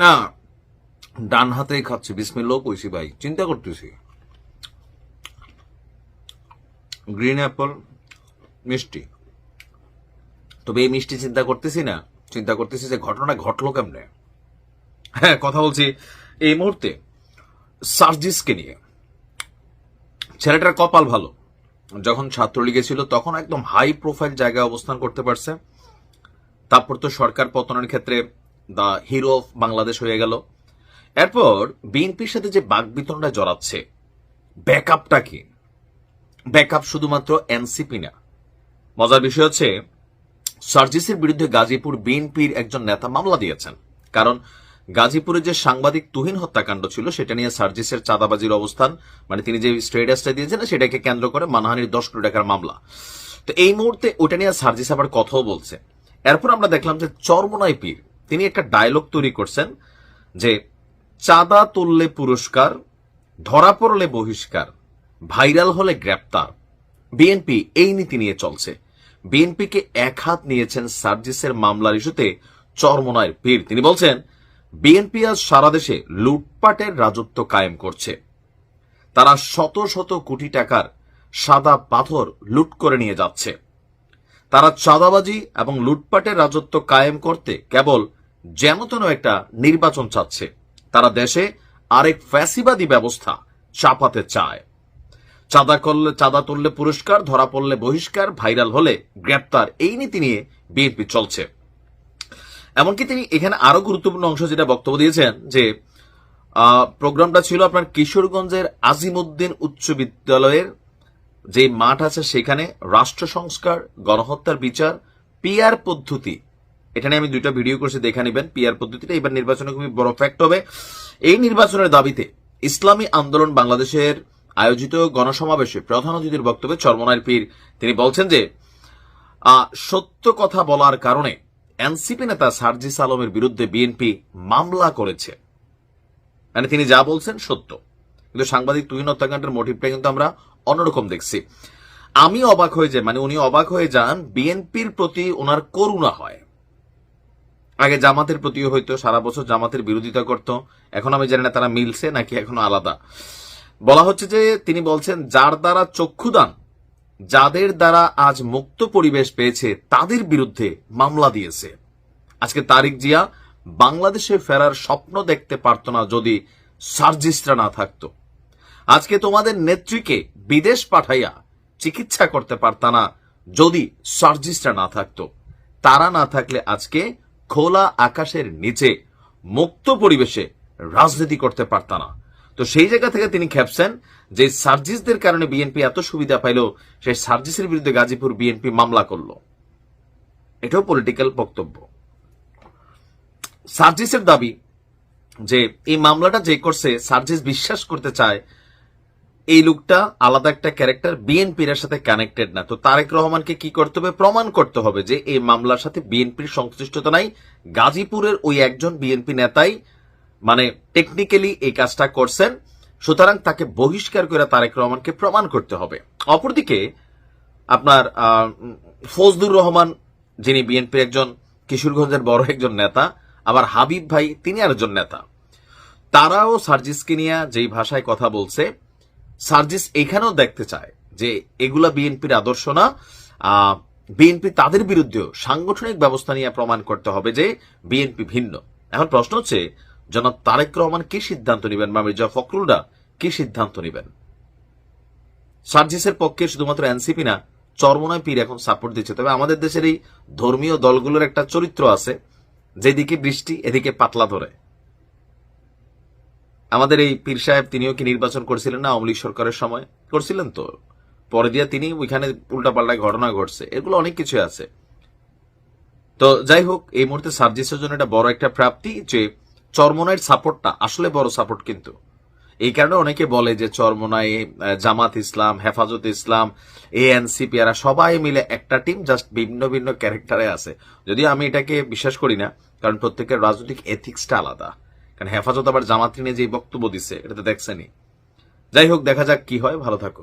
না, ডান হাতেই খাচ্ছি। বিসমিল্লাও কইছি ভাই, চিন্তা করতেছি। গ্রিন অ্যাপল, মিষ্টি। তবে এই মিষ্টি চিন্তা করতেছি না, চিন্তা করতেছি যে ঘটনা ঘটলো কেমনে। হ্যাঁ কথা বলছি এই মুহূর্তে সার্জিসকে নিয়ে। ছেলেটার কপাল ভালো। যখন ছাত্রলীগে ছিল, তখন একদম হাই প্রোফাইল জায়গায় অবস্থান করতে পারছে। তারপর তো সরকার পতনের ক্ষেত্রে দা হিরো অফ বাংলাদেশ হয়ে গেল। এরপর বিএনপির সাথে যে বাগবিতনটা জড়াচ্ছে, ব্যাকআপটা কি? ব্যাকআপ শুধুমাত্র এনসিপি না। মজার বিষয় হচ্ছে, সার্জিসের বিরুদ্ধে গাজীপুর বিএনপির একজন নেতা মামলা দিয়েছেন। কারণ গাজীপুরে যে সাংবাদিক তুহিন হত্যাকাণ্ড ছিল, সেটা নিয়ে সার্জিসের চাঁদাবাজির অবস্থান মানে তিনি যে স্টেটাসটা দিয়েছেন, সেটাকে কেন্দ্র করে মানহানির দশ কোটি টাকার মামলা। তো এই মুহূর্তে ওটা নিয়ে সার্জিস আবার কথাও বলছে। এরপর আমরা দেখলাম যে চরমনাই পীর তিনি একটা ডায়লগ তৈরি করছেন যে চাঁদা তুললে পুরস্কার, ধরা পড়লে বহিষ্কার, ভাইরাল হলে গ্রেপ্তার। বিএনপি এই নীতি নিয়ে চলছে। বিএনপিকে এক হাত নিয়েছেন সার্জিসের মামলার ইস্যুতে চরমনায়ের পীর তিনি বলছেন বিএনপি আজ সারা দেশে লুটপাটের রাজত্ব কায়েম করছে। তারা শত শত কোটি টাকার সাদা পাথর লুট করে নিয়ে যাচ্ছে। তারা চাঁদাবাজি এবং লুটপাটের রাজত্ব কায়েম করতে কেবল যেন একটা নির্বাচন চাচ্ছে, তারা দেশে আরেক ফ্যাসিবাদী ব্যবস্থা চাপাতে চায়। চাঁদা করলে, চাঁদা তুললে পুরস্কার, ধরা পড়লে বহিষ্কার, ভাইরাল হলে গ্রেপ্তার, এই নীতি নিয়ে বিএনপি চলছে। এমনকি তিনি এখানে আরও গুরুত্বপূর্ণ অংশ যেটা বক্তব্য দিয়েছেন যে প্রোগ্রামটা ছিল আপনার কিশোরগঞ্জের আজিমুদ্দিন উচ্চ বিদ্যালয়ের যে মাঠ আছে সেখানে রাষ্ট্র সংস্কার, গণহত্যার বিচার পিআর পদ্ধতি এটা নিয়ে আমি দুইটা ভিডিও করছি, দেখে নেবেন পিআর পদ্ধতিটা। এবার নির্বাচনে খুবই বড় ফ্যাক্ট হবে। এই নির্বাচনের দাবিতে ইসলামী আন্দোলন বাংলাদেশের আয়োজিত গণসমাবেশে প্রধান অতিথির বক্তব্যে চরমনায়ের পীর, তিনি বলছেন যে সত্য কথা বলার কারণে এনসিপি নেতা সার্জিস আলমের বিরুদ্ধে বিএনপি মামলা করেছে। মানে তিনি যা বলছেন সত্য। কিন্তু সাংবাদিক তুহিন হত্যাকাণ্ডের মোটিভটা কিন্তু আমরা অন্যরকম দেখছি। আমি অবাক হয়ে যাই মানে উনি অবাক হয়ে যান, বিএনপির প্রতি ওনার করুণা হয়। আগে জামাতের প্রতিও হয়তো সারা বছর জামাতের বিরোধিতা করত। এখন আমি জানি না তারা মিলছে নাকি এখনও আলাদা। বলা হচ্ছে যে তিনি বলছেন, যার দ্বারা চক্ষুদান, যাদের দ্বারা আজ মুক্ত পরিবেশ পেয়েছে, তাদের বিরুদ্ধে মামলা দিয়েছে। আজকে তারিক জিয়া বাংলাদেশে ফেরার স্বপ্ন দেখতে পারত না যদি সার্জিস্টরা না থাকতো। আজকে তোমাদের নেত্রীকে বিদেশ পাঠাইয়া চিকিৎসা করতে পারত না যদি সার্জিস্টরা না থাকতো। তারা না থাকলে আজকে খোলা আকাশের নিচে মুক্ত পরিবেশে রাজনীতি করতে পারত না। তো সেই জায়গা থেকে তিনি খেপছেন যে সার্জিসদের কারণে বিএনপি এত সুবিধা পাইল, সেই সার্জিসের বিরুদ্ধে গাজীপুর বিএনপি মামলা করল। এটাও পলিটিক্যাল বক্তব্য। সার্জিসের দাবি যে এই মামলাটা যে করছে, সার্জিস বিশ্বাস করতে চায় এই লোকটা আলাদা একটা ক্যারেক্টার বিএনপির সাথে কানেক্টেড না। তো তারেক রহমানকে কি করতে হবে? প্রমাণ করতে হবে যে এই মামলার সাথে বিএনপির সংশ্লিষ্টতা নাই। গাজীপুরের ওই একজন বিএনপি নেতাই মানে টেকনিক্যালি এই কাজটা করছেন। সুতরাং তাকে বহিষ্কার করে তারেক রহমানকে প্রমাণ করতে হবে। অপরদিকে, আপনার ফজলুর রহমান, যিনি বিএনপির একজন, কিশোরগঞ্জের বড় একজন নেতা, আবার হাবিব ভাই, তিনি আরেকজন নেতা। তারাও সার্জিসকে নিয়ে যেই ভাষায় কথা বলছে সার্জিস এখানেও দেখতে চায় যে এগুলা বিএনপির আদর্শ না। বিএনপি তাদের বিরুদ্ধেও সাংগঠনিক ব্যবস্থা নিয়ে প্রমাণ করতে হবে যে বিএনপি ভিন্ন। এখন প্রশ্ন হচ্ছে, জনাব তারেক রহমান কি সিদ্ধান্ত নেবেন বা মির্জা ফখরুলরা কি সিদ্ধান্ত নেবেন? সার্জিসের পক্ষে শুধুমাত্র এনসিপি না, চরমনায় পীর এখন সাপোর্ট দিচ্ছে। তবে আমাদের দেশের এই ধর্মীয় দলগুলোর একটা চরিত্র আছে, যেদিকে বৃষ্টি, এদিকে পাতলা ধরে। আমাদের এই পীর সাহেব তিনিও কি নির্বাচন করছিলেন না আওয়ামী সরকারের সময়? করছিলেন তো। পরে দিয়া তিনি ওইখানে উল্টাপাল্টা ঘটনা ঘটছে। এগুলো অনেক কিছু আছে। তো যাই হোক, এই মুহূর্তে সার্জিসের জন্য এটা বড় একটা প্রাপ্তি যে চরমনাইয়ের সাপোর্টটা, আসলে বড় সাপোর্ট কিন্তু। এই কারণে অনেকে বলে যে চরমনাই জামাত ইসলাম, হেফাজত ইসলাম, এএনসিপি, এরা সবাই মিলে একটা টিম, জাস্ট ভিন্ন ভিন্ন ক্যারেক্টারে আছে। যদিও আমি এটাকে বিশ্বাস করি না, কারণ প্রত্যেকের রাজনৈতিক এথিক্সটা আলাদা। কারণ হেফাজত আবার জামাত নিয়ে যে বক্তব্য দিছে, এটা তো দেখছেনি যাই হোক, দেখা যাক কি হয়, ভালো থাকো।